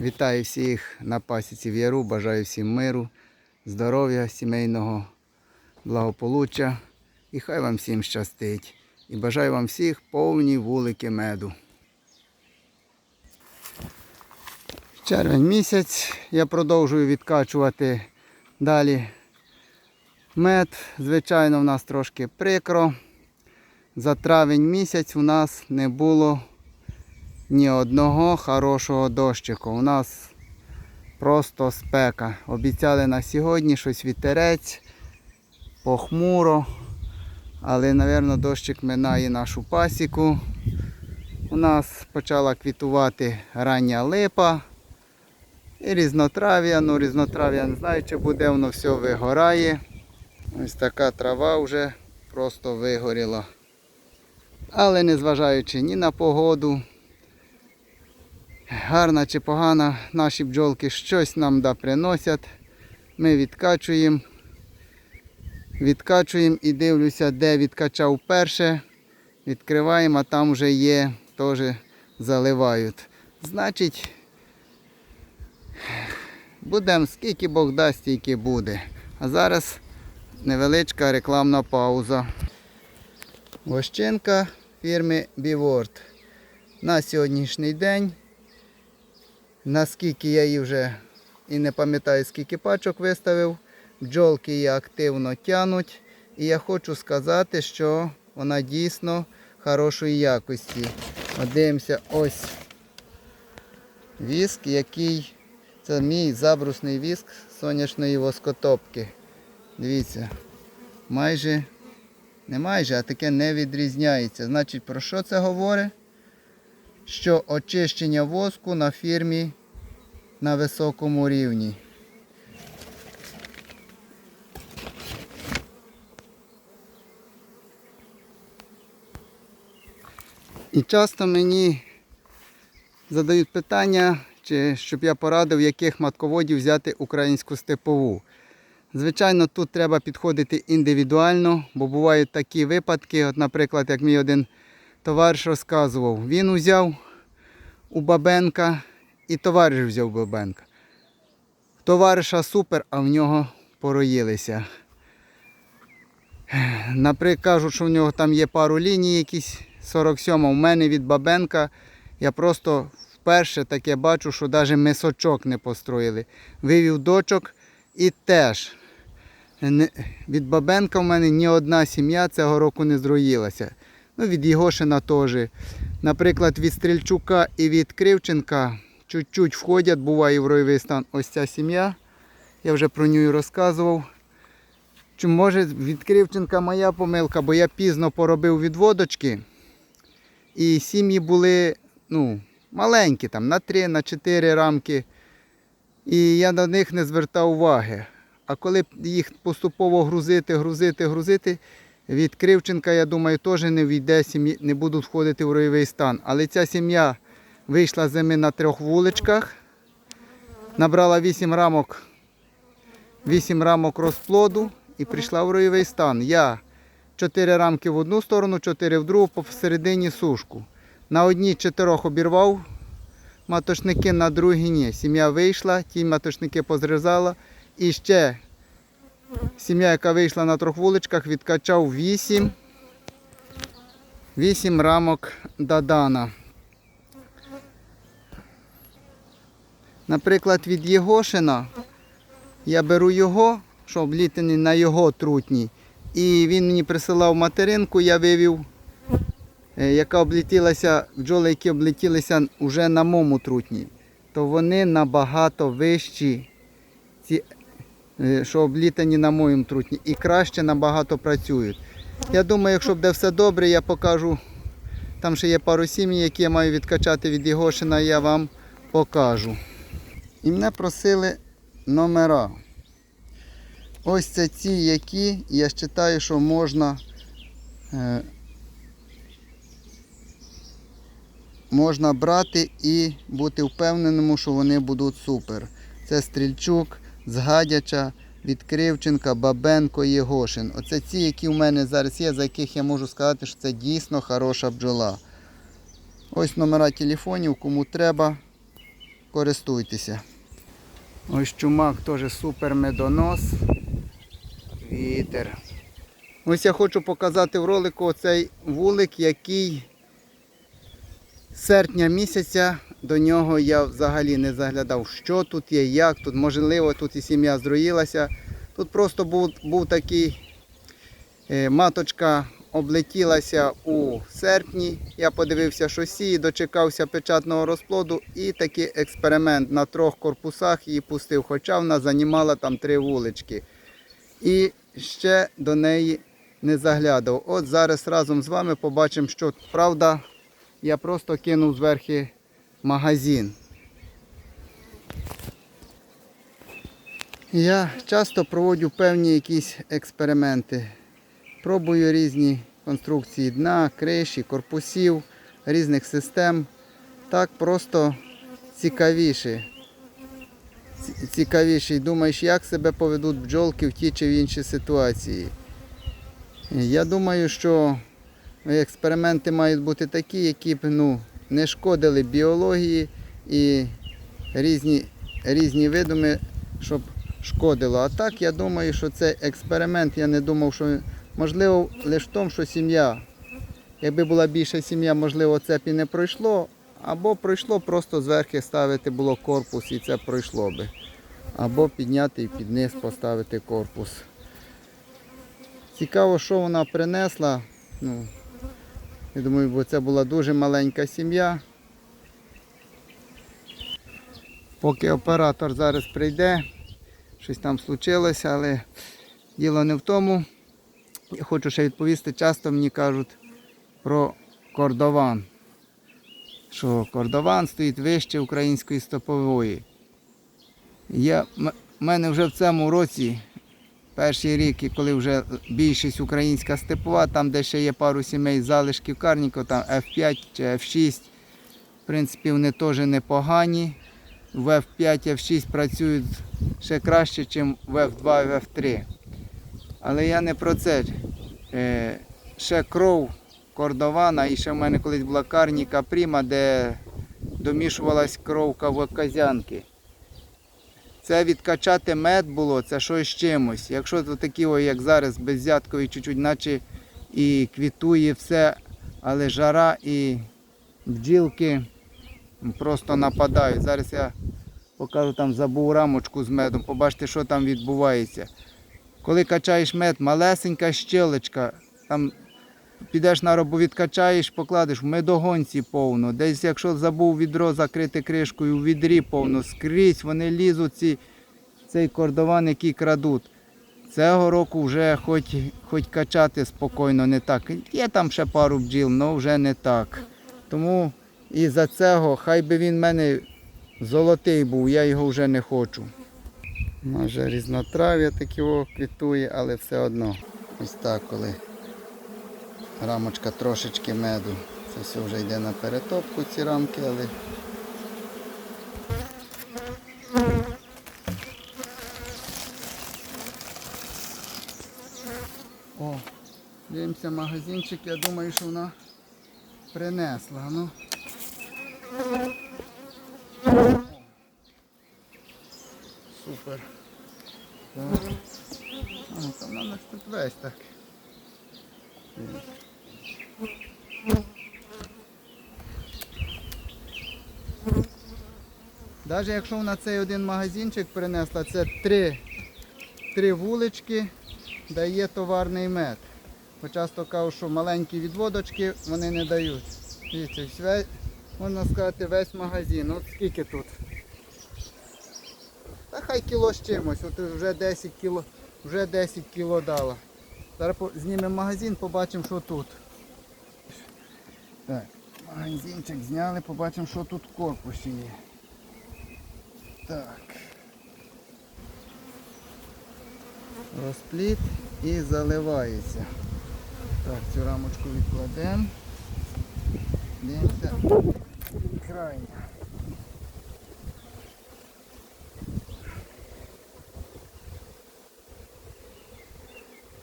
Вітаю всіх на пасіці в Яру, бажаю всім миру, здоров'я, сімейного благополуччя і хай вам всім щастить. І бажаю вам всіх повні вулики меду. Червень місяць я продовжую відкачувати далі мед. Звичайно, в нас трошки прикро. За травень місяць у нас не було ні одного хорошого дощику. У нас просто спека. Обіцяли на сьогодні щось вітерець, похмуро. Але, мабуть, дощик минає нашу пасіку. У нас почала квітувати рання липа і різнотрав'я. Ну, різнотрав'я не знаю, чи буде, воно все вигорає. Ось така трава вже просто вигоріла. Але незважаючи ні на погоду, гарна чи погана, наші бджолки щось нам да приносять. Ми відкачуємо. Відкачуємо і дивлюся, де відкачав перше. Відкриваємо, а там вже є, теж заливають. Значить, будемо скільки Бог дасть, стільки буде. А зараз невеличка рекламна пауза. Вощинка фірми Біворд. На сьогоднішній день, наскільки я її вже і не пам'ятаю, скільки пачок виставив, бджолки її активно тянуть. І я хочу сказати, що вона дійсно хорошої якості. Дивимося, ось віск, який це мій забрусний віск сонячної воскотопки. Дивіться, майже, не майже, а таке не відрізняється. Значить, про що це говорить? Що очищення воску на фірмі на високому рівні. І часто мені задають питання, чи щоб я порадив, яких матководів взяти українську степову. Звичайно, тут треба підходити індивідуально, бо бувають такі випадки. От, наприклад, як мій один товариш розказував, він узяв у Бабенка і товариш взяв Бабенка. Товариша супер, а в нього пороїлися. Наприклад, кажуть, що в нього там є пару ліній, якісь 47 У мене від Бабенка. Я просто вперше таке бачу, що навіть мисочок не построїли. Вивів дочок і теж від Бабенка в мене ні одна сім'я цього року не зроїлася. Ну, від Єгошина теж. Наприклад, від Стрільчука і від Кривченка чуть-чуть входять, буває в ройовий стан. Ось ця сім'я. Я вже про нього розказував. Чи може від Кривченка моя помилка, бо я пізно поробив відводочки. І сім'ї були ну, маленькі, там, на 3, на 4 рамки. І я на них не звертав уваги. А коли їх поступово грузити, грузити, грузити, від Кривченка, я думаю, теж не війде, сім'ї, не будуть входити в ройовий стан. Але ця сім'я вийшла зими на трьох вуличках, набрала 8 рамок, 8 рамок розплоду і прийшла в ройовий стан. Я 4 рамки в одну сторону, 4 в другу, посередині сушку. На одній чотирьох обірвав матошники, на другій ні. Сім'я вийшла, ті матошники позрізала. І ще сім'я, яка вийшла на трьох вуличках, відкачав 8, 8 рамок Дадана. Наприклад, від Єгошина я беру його, що облітаний на його трутні. І він мені присилав материнку, я вивів, е, яка облетілася, бджоли, які облетілися вже на моєму трутні, то вони набагато вищі, ці, що облітані на моєму трутні, і краще набагато працюють. Я думаю, якщо буде все добре, я покажу. Там ще є пару сім'ї, які я маю відкачати від Єгошина, я вам покажу. І мене просили номера. Ось це ті, які я вважаю, що можна, е, можна брати і бути впевненому, що вони будуть супер. Це Стрільчук, Згадяча, від Кривченка, Бабенко, Єгошин. Оце ті, які в мене зараз є, за яких я можу сказати, що це дійсно хороша бджола. Ось номера телефонів, кому треба. користуйтеся. Ось чумак теж супер медонос. Вітер. Ось я хочу показати в ролику оцей вулик, який з серпня місяця до нього я взагалі не заглядав, що тут є, як тут, можливо, тут і сім'я здруїлася. Тут просто був, був такий е, маточка облетілася у серпні. Я подивився, що сіє, дочекався печатного розплоду і такий експеримент на трьох корпусах її пустив, хоча вона займала там три вулички. І ще до неї не заглядав. От зараз разом з вами побачимо, що правда, я просто кинув зверхи магазин. Я часто проводжу певні якісь експерименти. Пробую різні конструкції дна, криші, корпусів, різних систем. Так просто цікавіше. Ці- Цікавіше. Думаєш, як себе поведуть бджолки в ті чи в інші ситуації. Я думаю, що експерименти мають бути такі, які б ну, не шкодили біології і різні, різні видуми, щоб шкодило. А так я думаю, що цей експеримент, я не думав, що можливо лише в тому, що сім'я. Якби була більша сім'я, можливо, це б і не пройшло. Або пройшло просто зверху ставити було корпус і це пройшло би. Або підняти і під низ поставити корпус. Цікаво, що вона принесла. Ну, я думаю, бо це була дуже маленька сім'я. Поки оператор зараз прийде, щось там случилося, але діло не в тому. Я хочу ще відповісти, часто мені кажуть про кордован. Що кордован стоїть вище української стопової. Я, м- мене вже в цьому році, перший рік, коли вже більшість українська степова, там де ще є пару сімей залишків карніку, там F5 чи F6. В принципі, вони теж непогані. В F5, F6 працюють ще краще, ніж в F2 і F3. Але я не про це. Е, ще кров кордована, і ще в мене колись була карніка пріма, де домішувалась кровка в казянки. Це відкачати мед було, це щось чимось. Якщо такі, о, як зараз, беззяткові, чуть-чуть, наче і квітує все, але жара і бджілки просто нападають. Зараз я покажу там забув рамочку з медом, побачите, що там відбувається. Коли качаєш мед, малесенька щелечка, там підеш на робу, відкачаєш, покладеш в медогонці повно. Десь, якщо забув відро закрити кришкою, в відрі повно, скрізь вони лізуть ці, цей кордован, який крадуть. Цього року вже хоч, хоч качати спокійно не так. Є там ще пару бджіл, але вже не так. Тому і за цього, хай би він в мене золотий був, я його вже не хочу. Може різнотрав'я такі квітує, але все одно. Ось так, коли рамочка трошечки меду. Це все вже йде на перетопку ці рамки, але. О, дивимося магазинчик, я думаю, що вона принесла. Ну. Супер. Так. А, там у нас тут весь так. Навіть якщо вона цей один магазинчик принесла, це три, три вулички, дає товарний мед. Бо часто кажуть, що маленькі відводочки вони не дають. Дивіться, можна сказати, весь магазин. От скільки тут? Та хай кіло з чимось, от вже 10 кіло, вже 10 кіло дала. Зараз знімемо магазин, побачимо, що тут. Так, магазинчик зняли, побачимо, що тут в корпусі є. Так. Розпліт і заливається. Так, цю рамочку відкладемо. Дивимося. Крайня.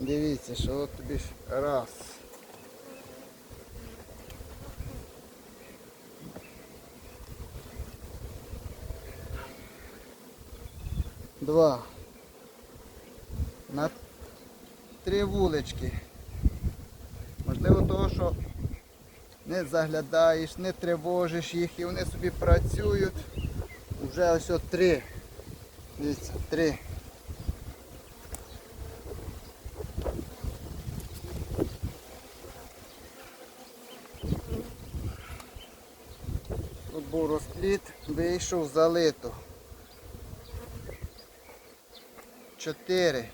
Дивіться, що от тобі ж раз. Два. На три вулички. Можливо, того, що не заглядаєш, не тривожиш їх і вони собі працюють. Уже ось от три. Дивіться, три. Тут був розпліт, вийшов залито. Чотири.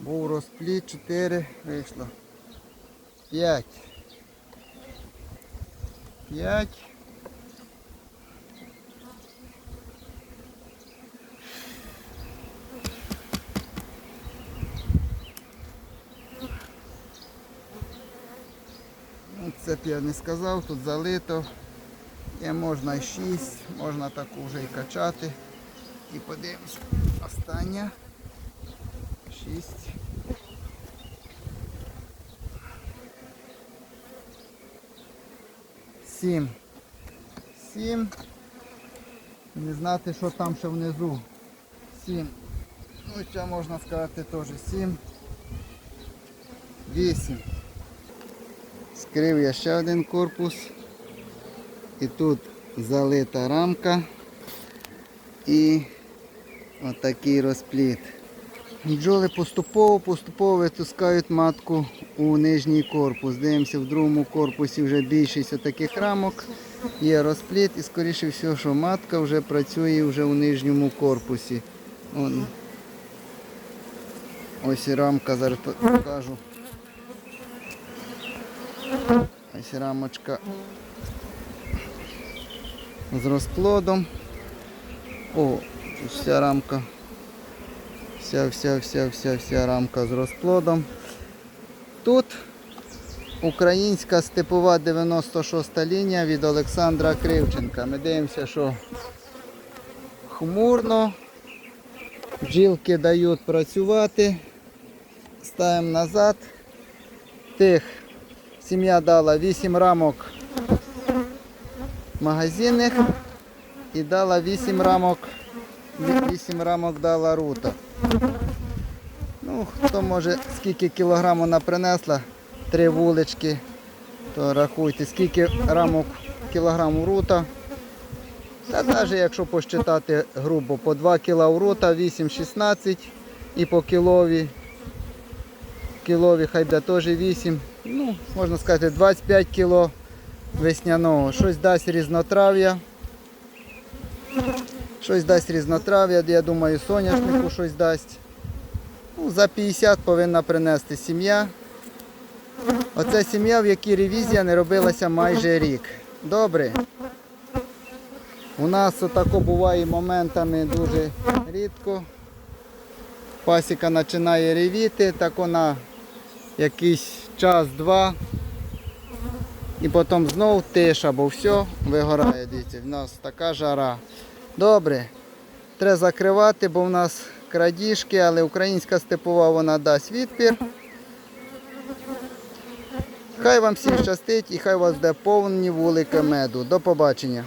Був розпліт, чотири вийшло. П'ять. П'ять. Ну, Це б я не сказав, тут залито. Є можна і 6, можна таку вже і качати. І подивимось. Остання. 6. Сім. Сім. Не знати, що там ще внизу. Сім. Ну, ще можна сказати теж сім. Вісім. Скрив я ще один корпус. І тут залита рамка і отакий розпліт. Бджоли поступово поступово витискають матку у нижній корпус. Дивимося, в другому корпусі вже більшість таких рамок. Є розпліт і скоріше всього, що матка вже працює вже у нижньому корпусі. Вон. Ось і рамка, зараз покажу. Ось рамочка з розплодом. О, вся рамка. Вся, вся, вся, вся, вся рамка з розплодом. Тут українська степова 96 лінія від Олександра Кривченка. Ми дивимося, що хмурно. Бджілки дають працювати. Ставимо назад. Тих сім'я дала 8 рамок магазинних і дала 8 рамок. 8 рамок дала рута. Ну, хто може скільки кілограм вона принесла, три вулички, то рахуйте, скільки рамок кілограму рута. Та навіть якщо посчитати грубо, по 2 кіла у рута, 8-16 і по кілові. Кілові хай буде теж 8. Ну, можна сказати, 25 кіло весняного. Щось дасть різнотрав'я. Щось дасть різнотрав'я, я думаю, соняшнику щось дасть. Ну, за 50 повинна принести сім'я. Оце сім'я, в якій ревізія не робилася майже рік. Добре. У нас отако буває моментами дуже рідко. Пасіка починає ревіти, так вона якийсь час-два. І потім знов тиша, бо все вигорає. Дивіться, в нас така жара. Добре. Треба закривати, бо в нас крадіжки, але українська степова вона дасть відпір. Хай вам всім щастить і хай вас буде повні вулики меду. До побачення.